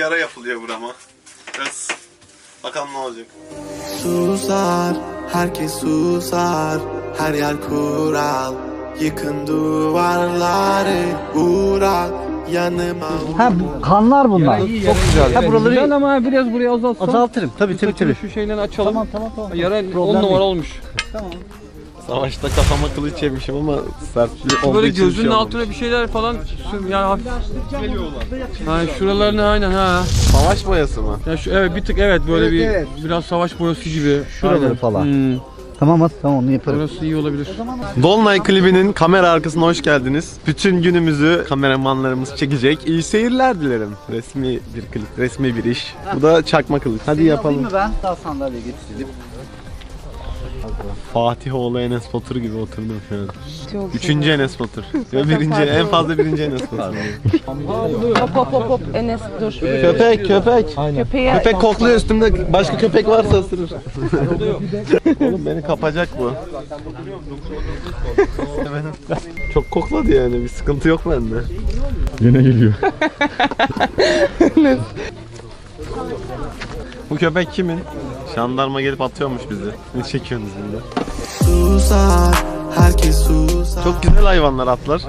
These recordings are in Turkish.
yara yapılıyor burama. Biraz bakalım ne olacak. Susar, herkes susar Her yer kural Yıkın duvarları Uğra yanıma Ha bu kanlar bunlar. Çok güzel. Ha buraları Güzel ama biraz buraya azaltsan. azaltırım. Tabii tabii tabii. Şu şeyleri açalım. Tamam tamam tamam. Yara 10 Problem numara olmuş. Savaşta kafama kılıç yemişim ama sert bir olduğu Böyle için bir gözünün şey altına bir şeyler falan sür- yani hafif Ha şuralarını aynen ha. Savaş boyası mı? Ya şu evet bir tık evet böyle Evet, bir evet. biraz savaş boyası gibi. Şuraları Aynen. falan. Hmm, Tamam hadi tamam onu yaparım. Orası iyi olabilir. Dolunay klibinin kamera arkasına hoş geldiniz. Bütün günümüzü kameramanlarımız çekecek. İyi seyirler dilerim. Resmi bir klip, resmi bir iş. Bu da çakma kılıç. Hadi yapalım. mı ben? Daha sandalye getirdim. Fatih oğlu Enes Batur gibi oturdum şu an. Üçüncü Enes Batur. Ve birinci, en fazla birinci Enes Batur. Hop hop hop hop Enes dur. köpek, köpek. Köpeğe Köpek kokluyor üstümde. Başka köpek varsa ısırır. Oğlum beni kapacak bu. Çok kokladı yani. Bir sıkıntı yok bende. Yine geliyor. Bu köpek kimin? Jandarma gelip atıyormuş bizi. Ne çekiyorsunuz bunda? Susar, herkes susar Çok güzel hayvanlar atlar.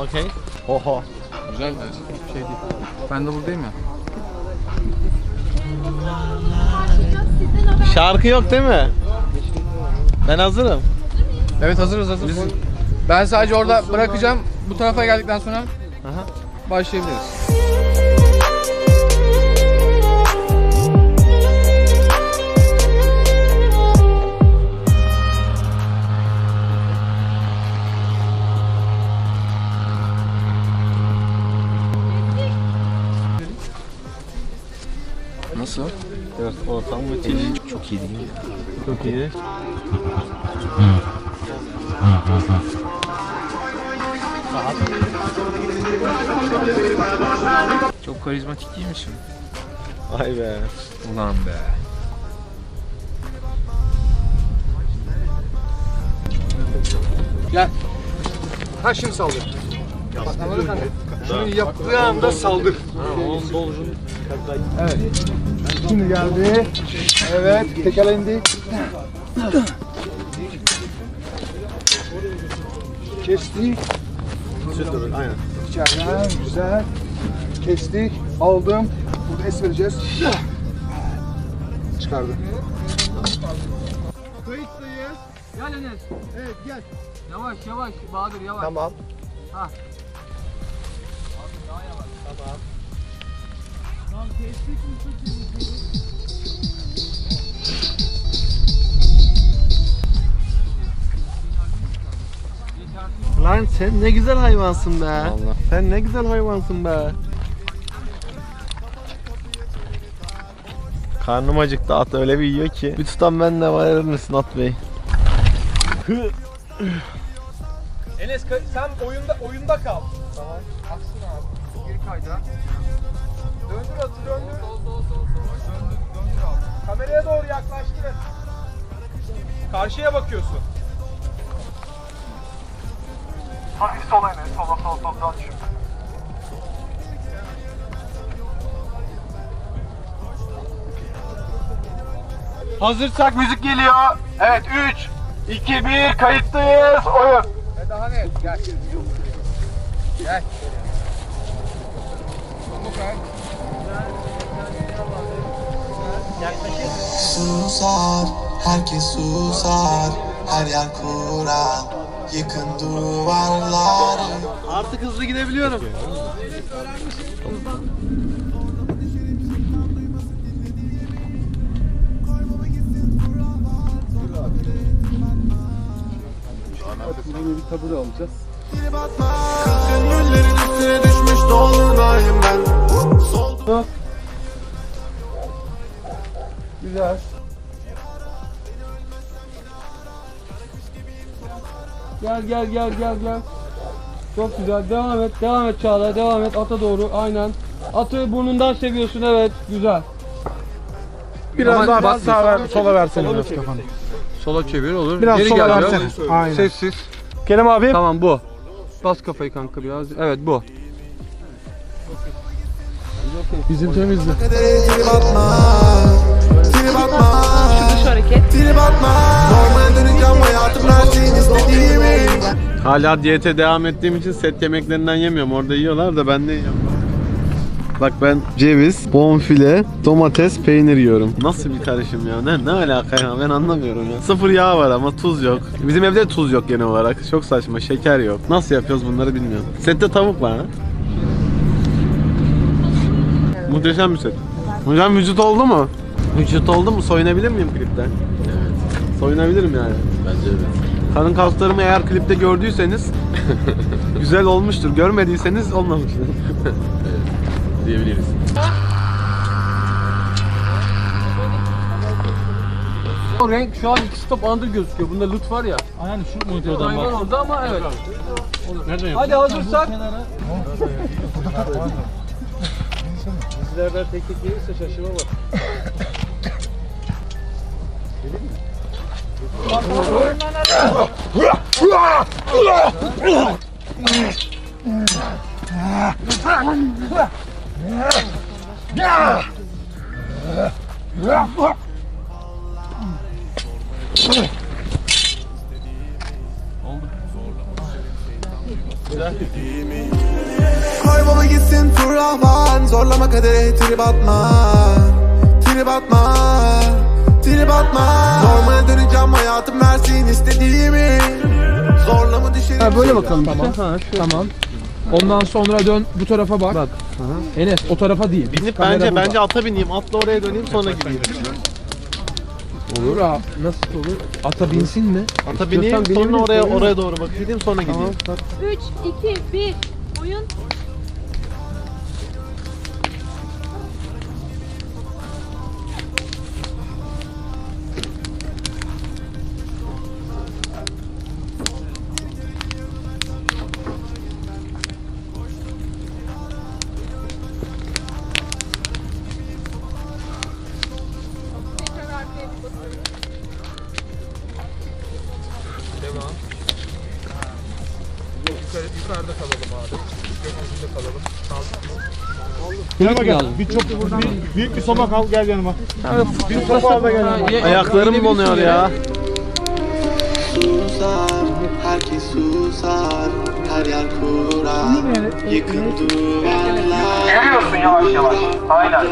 Okey. Oha. Güzel bir şey değil. Ben de buradayım ya. Şarkı yok değil mi? Ben hazırım. Evet hazırız hazırız. Ben sadece orada bırakacağım. Bu tarafa geldikten sonra başlayabiliriz. Nasıl? Evet, ortam müthiş. Çok iyi değil mi? Çok iyi. Çok karizmatik değil misin? Vay be. Ulan be. Gel. Ha şimdi saldır. Bak anladın mı? Şunu yaptığı anda saldır. Evet. Şimdi geldi. Evet. Tekerle indi. Kestik. Aynen. İçeriden güzel. Kestik. Aldım. Burada es vereceğiz. Çıkardım. Kayıttayız. Gel Enes. Evet gel. Yavaş yavaş Bahadır yavaş. Tamam. Ha. Tamam. Tamam kestik mi Lan sen ne güzel hayvansın be. Sen ne güzel hayvansın be. Karnım acıktı at öyle bir yiyor ki. Bir tutan ben de var mısın at bey? Enes sen oyunda oyunda kal. Tamam. Aksın abi. Geri kaydıra. Döndür atı döndür. Sol sol sol sol. Döndür döndür abi. Kameraya doğru yaklaştırın. Karşıya bakıyorsun. Hafif sola Enes. Sola sola sola sola düşün. Hazırsak müzik geliyor. Evet 3 2 1 kayıttayız. Oyun. E daha ne? Gel. Gel. Susar, herkes susar Her yer kural Yıkın duvarları Artık hızlı gidebiliyorum. Üstüne düşmüş dolunayım ben Soldu Güzel. Gel gel gel gel gel. Çok güzel. Devam et. Devam et Çağla. Devam et. Ata doğru. Aynen. Atı burnundan seviyorsun. Evet. Güzel. Biraz Aman, daha bak- sağa ver, sola versene biraz kafanı. Sola çevir olur. Biraz Geri sola gel versene. biraz. Aynen. Sessiz. Kerem abi. Tamam bu. Bas kafayı kanka biraz. Evet bu. Bizim temizdi. Trip atma Trip atma Dış hareket. Trip atma Normal döneceğim hayatım her şeyin istediğimi Hala diyete devam ettiğim için set yemeklerinden yemiyorum. Orada yiyorlar da ben de yiyorum. Bak ben ceviz, bonfile, domates, peynir yiyorum. Nasıl bir karışım ya? Ne, ne alaka ya? Ben anlamıyorum ya. Sıfır yağ var ama tuz yok. Bizim evde de tuz yok genel olarak. Çok saçma. Şeker yok. Nasıl yapıyoruz bunları bilmiyorum. Sette tavuk var ha. Muhteşem bir set. Hocam vücut oldu mu? Vücut oldu mu? Soyunabilir miyim klipte? Evet. Soyunabilirim yani. Bence evet. Karın kaslarımı eğer klipte gördüyseniz güzel olmuştur. Görmediyseniz olmamıştır. Diyebiliriz. O renk şu an ikisi top andır gözüküyor. Bunda lut var ya. Aynen şu monitörden Aynen orada ama evet. Nereden Hadi hazırsak. Bizlerden tek tek gelirse şaşırma bak. Kaybolu gitsin turahman Zorlama kadere trip atma. Trip atma Trip atma Normal döneceğim hayatım versin istediğimi Zorlama düşerim Ha, böyle bakalım tamam. Tamam. Ondan sonra dön bu tarafa bak. Bak. Enes o tarafa değil. Binip Kamera bence burada. bence ata bineyim. Atla oraya döneyim sonra gideyim. olur ha. Nasıl olur? Ata binsin mi? Ata bineyim sonra oraya oraya doğru bak gideyim sonra gideyim. 3, 2, 1. Oyun. Gel gel. Bir çok bir, büyük bir somak al gel yanıma. Bir sopa al da gel yanıma. Ayaklarım donuyor ya. Susar, herkes susar Her yer kurar Yıkın duvarlar Geliyorsun yavaş yavaş. Aynen.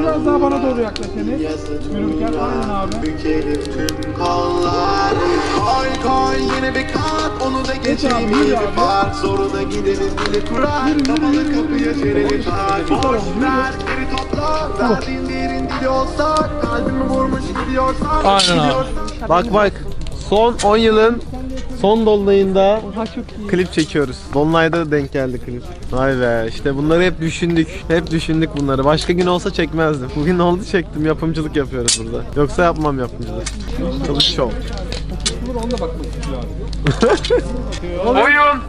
Biraz daha bana doğru yaklaş. Yazı Yürürken aynen abi. Bükelim tüm kollar Koy koy yine bir kat Onu da geçeyim abi, iyi bir abi. fark Zoruna gidelim bile kurar Kapalı kapıya çeneni tak Boş ver geri topla Verdiğin değerin dili olsa Kalbimi vurmuş gidiyorsan Aynen abi. Bak bak. Son 10 yılın son dolunayında klip çekiyoruz. Dolunayda denk geldi klip. Vay be işte bunları hep düşündük. Hep düşündük bunları. Başka gün olsa çekmezdim. Bugün oldu çektim. Yapımcılık yapıyoruz burada. Yoksa yapmam yapımcılık. Kılıç Show. Oyun.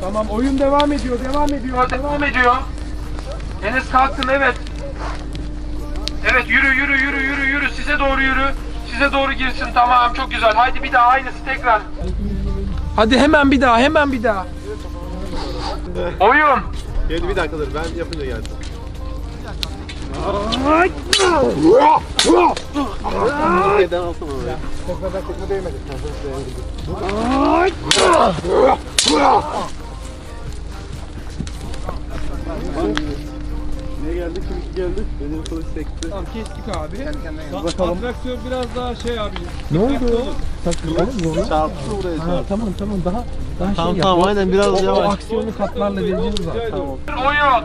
Tamam oyun devam ediyor devam ediyor. Devam ediyor. Enes kalktın evet. Evet yürü yürü yürü yürü yürü size doğru yürü. Size doğru girsin tamam çok güzel. Haydi bir daha aynısı tekrar. Hadi hemen bir daha hemen bir daha. Oyun. Gel bir dakika dur ben yapınca gelsin. Neden alsana oraya? Ne geldi? Kim geldi? Benim kılıç sekti. Tamam kestik abi. Bakalım. Atraksiyon biraz daha şey abi. Çarptı buraya çarptı. Tamam tamam daha daha Tamam tamam aynen biraz yavaş. aksiyonu katlarla vereceğiz zaten. Oyun.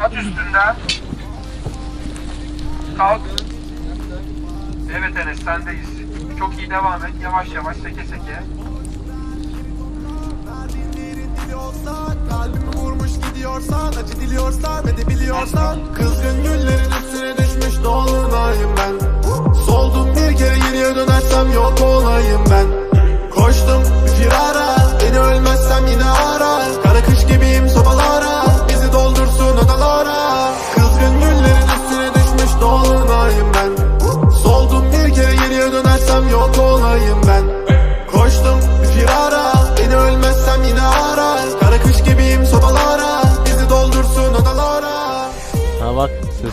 At üstünden. Kalk. Evet Enes sendeyiz. Çok iyi devam et. Yavaş yavaş seke seke. Diliyorsan, kalbimi vurmuş gidiyorsan Acı diliyorsan, edebiliyorsan Kızgın güllerin üstüne düşmüş dolunayım ben. Soldum bir kere geriye dönersem yok olayım ben. Koştum bir firara Beni ölmezsem yine ara. Kara kış gibiyim sobalara Bizi doldursun odalara. Kızgın güllerin üstüne düşmüş dolunayım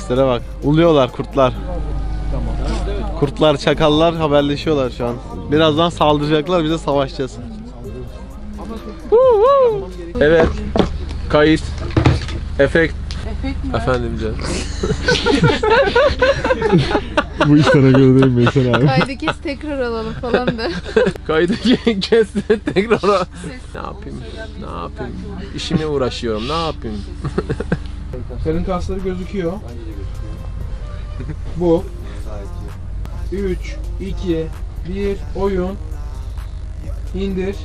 seslere bak. Uluyorlar kurtlar. Kurtlar, çakallar haberleşiyorlar şu an. Birazdan saldıracaklar, bize savaşacağız. Evet. Kayıt. Efekt. Efendim canım. Bu iş sana göre değil Veysel abi. Kaydı kes tekrar alalım falan da. Kaydı kes tekrar. ne yapayım? Ne yapayım? İşime uğraşıyorum. Ne yapayım? Karın kasları gözüküyor. Bu. 3, 2, 1, oyun. İndir.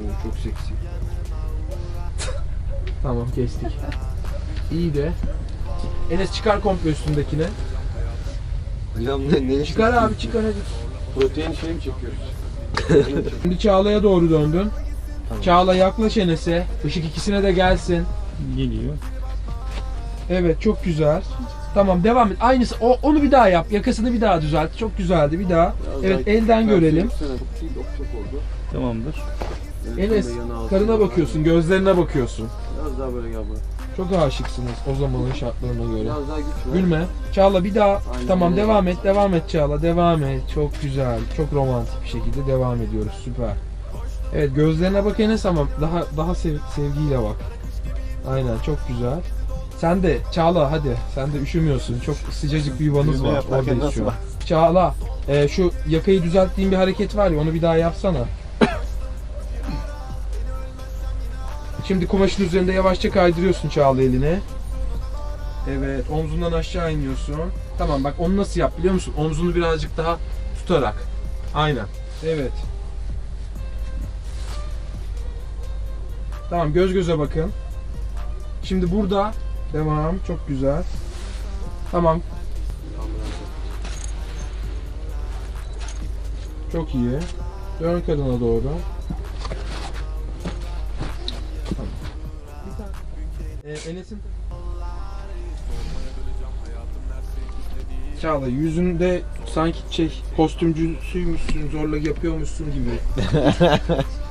Oo, çok seksi. tamam kestik. İyi de. Enes çıkar komple üstündekini. Çıkar abi çıkar hadi. Protein şey mi çekiyoruz? Şimdi Çağla'ya doğru döndün. Çağla yaklaş Enes'e. Işık ikisine de gelsin. Geliyor. Evet çok güzel. Tamam devam et. Aynısı. O, onu bir daha yap. Yakasını bir daha düzelt. Çok güzeldi. Bir daha. Evet elden görelim. Tamamdır. Enes karına bakıyorsun. Gözlerine bakıyorsun. Biraz daha böyle gel buraya. Çok aşıksınız o zamanın şartlarına göre. Biraz daha gitme. Gülme. Çağla bir daha. Aynen Tamam devam et. Devam et Çağla. Devam et. Çok güzel. Çok romantik bir şekilde devam ediyoruz. Süper. Evet gözlerine bak Enes ama daha daha sev- sevgiyle bak. Aynen çok güzel. Sen de Çağla hadi. Sen de üşümüyorsun. Çok sıcacık bir yuvanız var. nasıl şu? Çağla e, şu yakayı düzelttiğin bir hareket var ya onu bir daha yapsana. Şimdi kumaşın üzerinde yavaşça kaydırıyorsun Çağla elini. Evet, omzundan aşağı iniyorsun. Tamam bak onu nasıl yap biliyor musun? Omzunu birazcık daha tutarak. Aynen. Evet. Tamam göz göze bakın. Şimdi burada devam. Çok güzel. Tamam. Çok iyi. Dön kadına doğru. Tamam. Ee, Enes'in Çağla yüzünde sanki şey kostümcüsüymüşsün zorla yapıyormuşsun gibi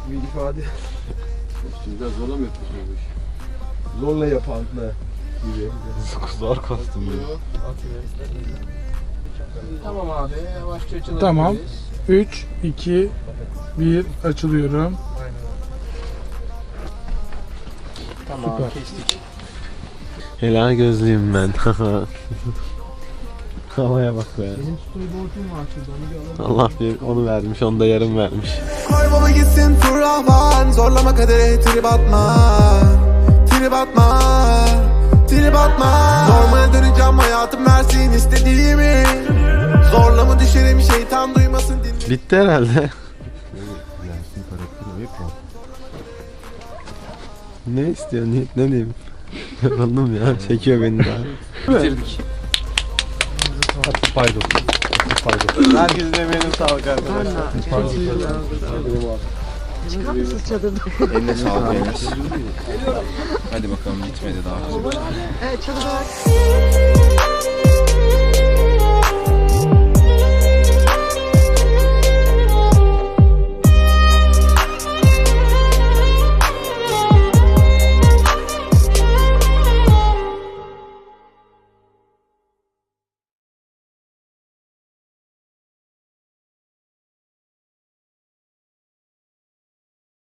bir ifade Şimdi zorla mı yapıyorsun bu işi? zorla yapanla. Zor kostüm. Tamam abi yavaşça açılabiliriz. Tamam. 3, 2, 1 açılıyorum. Tamam Süper. kestik. Helal gözlüyüm ben. Havaya bak be. Benim storyboard'um var şurada. Allah bir onu vermiş, onu da yarım vermiş. Koy baba gitsin tur rahvan Zorlama kadere trip atma Trip atma Trip atma Normal döneceğim hayatım versin istediğimi Zorla mı düşerim şeytan duymasın dinle Bitti herhalde. ne istiyor? Ne, ne diyeyim? Yoruldum ya. Çekiyor beni daha. Bitirdik. Pardon. Pardon. Herkesin emeğine sağlık arkadaşlar. Eline sağlık Enes. Hadi bakalım gitmedi daha. Evet çalı